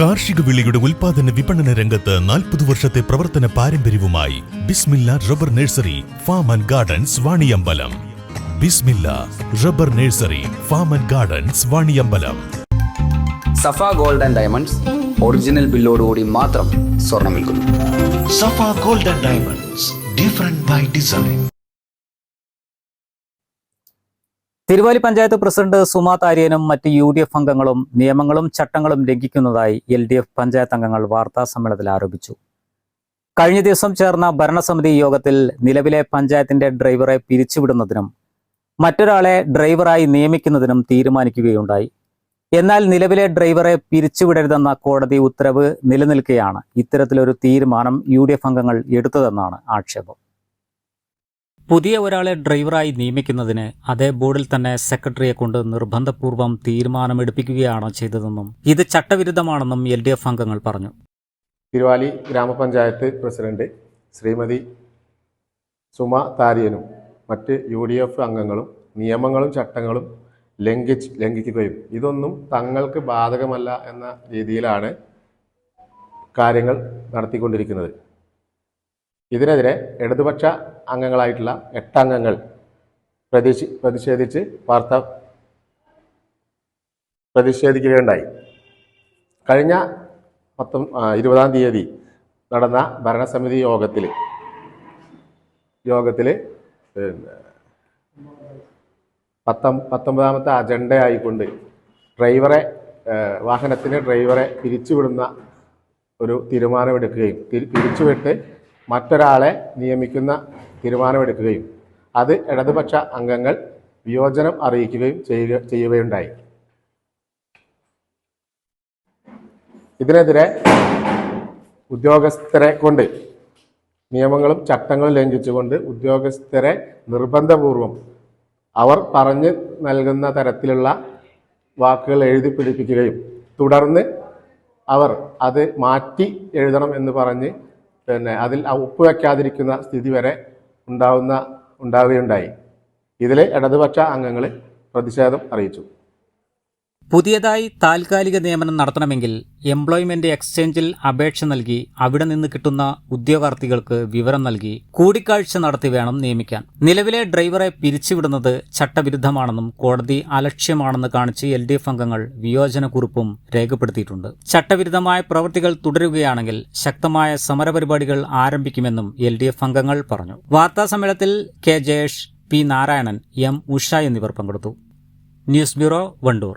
കാർഷിക വിളിയുടെ ഉൽപാദന വിപണന രംഗത്ത് നാൽപ്പത് വർഷത്തെ പ്രവർത്തന പാരമ്പര്യവുമായി Bismillah rubber nursery farm and gardens Vaniyambalam. Bismillah rubber nursery farm and gardens Vaniyambalam. Safa gold and diamonds original ബില്ലോടുകൂടി മാത്രം സ്വർണം വിൽക്കുന്നു. Safa gold and diamonds different by design. Thiruvali panchayat president Suma താര്യനും മറ്റ് യു ഡി എഫ് അംഗങ്ങളും നിയമങ്ങളും ചട്ടങ്ങളും ലംഘിക്കുന്നതായി L D F panchayat അംഗങ്ങൾ വാർത്താ സമ്മേളനത്തിൽ ആരോപിച്ചു. കഴിഞ്ഞ ദിവസം ചേർന്ന ഭരണസമിതി യോഗത്തിൽ നിലവിലെ പഞ്ചായത്തിന്റെ ഡ്രൈവറെ പിരിച്ചുവിടുന്നതിനും മറ്റൊരാളെ ഡ്രൈവറായി നിയമിക്കുന്നതിനും തീരുമാനിക്കുകയുണ്ടായി. എന്നാൽ നിലവിലെ ഡ്രൈവറെ പിരിച്ചുവിടരുതെന്ന കോടതി ഉത്തരവ് നിലനിൽക്കെയാണ് ഇത്തരത്തിലൊരു തീരുമാനം യു അംഗങ്ങൾ എടുത്തതെന്നാണ് ആക്ഷേപം. പുതിയ ഒരാളെ ഡ്രൈവറായി നിയമിക്കുന്നതിന് അതേ ബോർഡിൽ തന്നെ സെക്രട്ടറിയെ കൊണ്ട് നിർബന്ധപൂർവം തീരുമാനമെടുപ്പിക്കുകയാണ് ചെയ്തതെന്നും ഇത് ചട്ടവിരുദ്ധമാണെന്നും എൽ ഡി എഫ് അംഗങ്ങൾ പറഞ്ഞു. തിരുവാലി ഗ്രാമപഞ്ചായത്ത് പ്രസിഡന്റ് ശ്രീമതി സുമ താരിയനും മറ്റ് യു ഡി എഫ് അംഗങ്ങളും നിയമങ്ങളും ചട്ടങ്ങളും ലംഘിച്ച് ലംഘിക്കുകയും ഇതൊന്നും തങ്ങൾക്ക് ബാധകമല്ല എന്ന രീതിയിലാണ് കാര്യങ്ങൾ നടത്തിക്കൊണ്ടിരിക്കുന്നത്. ഇതിനെതിരെ ഇടതുപക്ഷ അംഗങ്ങളായിട്ടുള്ള എട്ടംഗങ്ങൾ പ്രതിഷി പ്രതിഷേധിച്ച് വാർത്ത പ്രതിഷേധിക്കുകയുണ്ടായി. കഴിഞ്ഞ പത്തൊ ഇരുപതാം തീയതി നടന്ന ഭരണസമിതി യോഗത്തിൽ യോഗത്തിൽ പത്തം പത്തൊ പത്തൊമ്പതാമത്തെ അജണ്ട ആയിക്കൊണ്ട് ഡ്രൈവറെ വാഹനത്തിന് ഡ്രൈവറെ പിരിച്ചുവിടുന്ന ഒരു തീരുമാനമെടുക്കുകയും തിരി- പിരിച്ചുവിട്ട് മറ്റൊരാളെ നിയമിക്കുന്ന തീരുമാനമെടുക്കുകയും അത് ഇടതുപക്ഷ അംഗങ്ങൾ വിയോജനം അറിയിക്കുകയും ചെയ്യുക ചെയ്യുകയുണ്ടായി. ഇതിനെതിരെ ഉദ്യോഗസ്ഥരെ കൊണ്ട് നിയമങ്ങളും ചട്ടങ്ങളും ലംഘിച്ചുകൊണ്ട് ഉദ്യോഗസ്ഥരെ നിർബന്ധപൂർവം അവർ പറഞ്ഞു നൽകുന്ന തരത്തിലുള്ള വാക്കുകൾ എഴുതി പിടിപ്പിക്കുകയും തുടർന്ന് അവർ അത് മാറ്റി എഴുതണം എന്ന് പറഞ്ഞ് പിന്നെ അതിൽ ഉപ്പ് വയ്ക്കാതിരിക്കുന്ന സ്ഥിതി വരെ ഉണ്ടാവുന്ന ഉണ്ടാവുകയുണ്ടായി. ഇതിലെ ഇടതുപക്ഷ അംഗങ്ങൾ പ്രതിഷേധം അറിയിച്ചു. പുതിയതായി താൽക്കാലിക നിയമനം നടത്തണമെങ്കിൽ എംപ്ലോയ്മെന്റ് എക്സ്ചേഞ്ചിൽ അപേക്ഷ നൽകി അവിടെ നിന്ന് കിട്ടുന്ന ഉദ്യോഗാർത്ഥികൾക്ക് വിവരം നൽകി കൂടിക്കാഴ്ച നടത്തി വേണം നിയമിക്കാൻ. നിലവിലെ ഡ്രൈവറെ പിരിച്ചുവിടുന്നത് ചട്ടവിരുദ്ധമാണെന്നും കോടതി അലക്ഷ്യമാണെന്ന് കാണിച്ച് എൽ ഡി എഫ് അംഗങ്ങൾ വിയോജനക്കുറിപ്പും രേഖപ്പെടുത്തിയിട്ടുണ്ട്. ചട്ടവിരുദ്ധമായ പ്രവൃത്തികൾ തുടരുകയാണെങ്കിൽ ശക്തമായ സമരപരിപാടികൾ ആരംഭിക്കുമെന്നും എൽ ഡി എഫ് അംഗങ്ങൾ പറഞ്ഞു. വാർത്താസമ്മേളനത്തിൽ K Jayesh P Narayanan M Usha എന്നിവർ പങ്കെടുത്തു. News bureau Wandoor.